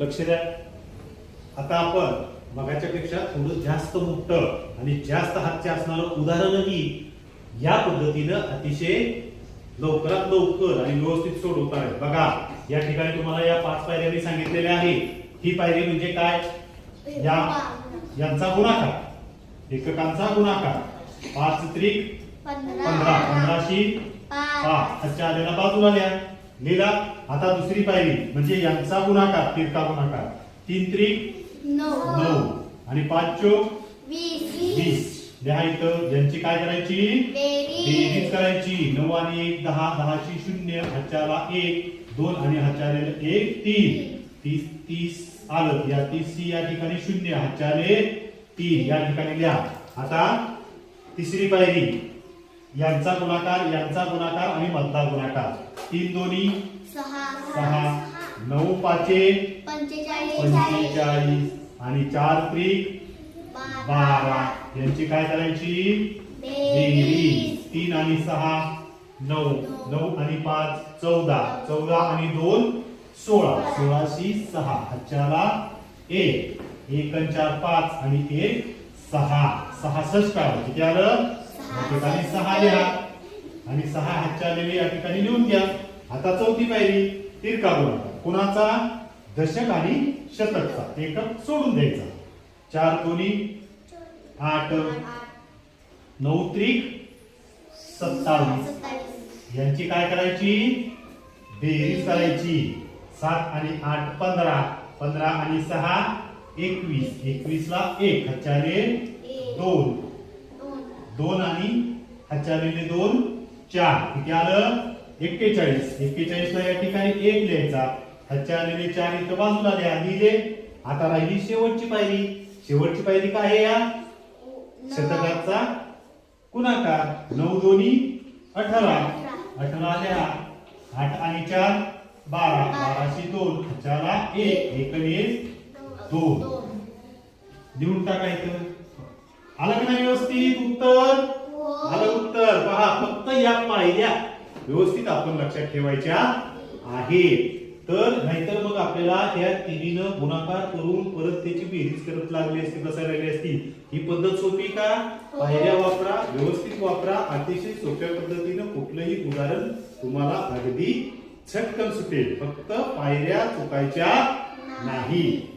लक्ष द्या. आता आपण मगाच्या पेक्षा थोडं जास्त मोठं आणि जास्त हातचे असणारं उदाहरणही या पद्धतीनं अतिशय लवकरात लवकर आणि व्यवस्थित सोडवता आहे बघा या ठिकाणी तुम्हाला या पाच पायऱ्या मी सांगितलेल्या आहे ही पायरी म्हणजे काय? या यांचा गुणाकार. एककांचा गुणाकार. पाच त्रिक पंधरा. पंधराशी. पाच. आलेला बाजूला लिहा लिहिला आता दुसरी पायरी म्हणजे यांचा गुणाकार तिरका गुणाकार. तीन त्रिक नऊ. आणि पाच चोक वीस. लिहा इथं यांची काय करायची? बेरीज. करायची. नऊ आणि एक दहा. दहाची शून्य हातच्याला एक. दोन आणि हातच्या आलेलं एक तीन. तीस तीस आलं. या तीस या ठिकाणी शून्य हातच्या आले तीन. या ठिकाणी लिहा. आता तिसरी पायरी. यांचा गुणाकार यांचा गुणाकार आणि मधला गुणाकार. तीन दोन्ही. सहा. नऊ पाचे. पंचेचाळीस. आणि चार त्रिक. बारा. यांची काय करायची? बेरीज. तीन आणि सहा. नऊ. नऊ. आणि पाच. चौदा. चौदा आणि दोन. सोळा. सोळाशी सहा. हातच्याला एक. एक चार पाच आणि एक. सहा. सहासष्ट आलं. किती आलं? ठिकाणी सहा लिहा. आणि सहा हातच्या आलेले या ठिकाणी लिहून घ्या. आता चौथी पायरी तिरका गुणाकार कुणाचा? दशक आणि शतकचा. एकक सोडून द्यायचा. चार दोन्ही. आठ. नऊ त्रिक सत्तावीस. यांची काय करायची? बेरीज करायची. सात आणि आठ पंधरा. पंधरा आणि सहा एकवीस. एकवीस ला एक हच्चाले दोन. दोन आणि हच्चालेले दोन. चार. किती आलं? एक्केचाळीस. एक्केचाळीस ला या ठिकाणी एक लिहायचा. हच्च्या आलेले चार इथं बाजूला लिहा. लिहिले. आता राहिली शेवटची पायरी. शेवटची पायरी काय आहे या? शतकाचा गुणाकार. नऊ दोन्ही अठरा. अठरा लिहा. आठ आणि चार बारा. बाराशे दोन. हजारा एक. एक दोन. लिहून टाकायचं आलं का नाही व्यवस्थित? उत्तर? आलं उत्तर? या पायऱ्या व्यवस्थित आपण लक्षात ठेवायच्या आहेत. तर नाहीतर मग आपल्याला त्या तिन्हीनं गुणाकार करून परत त्याची बेरीज करत लागली असती बसायला लागली असती. ही पद्धत सोपी का? पायऱ्या वापरा व्यवस्थित वापरा. अतिशय सोप्या पद्धतीनं कुठलंही उदाहरण तुम्हाला अगदी झटकन सुटेल. फक्त पायऱ्या चुकायच्या नाही.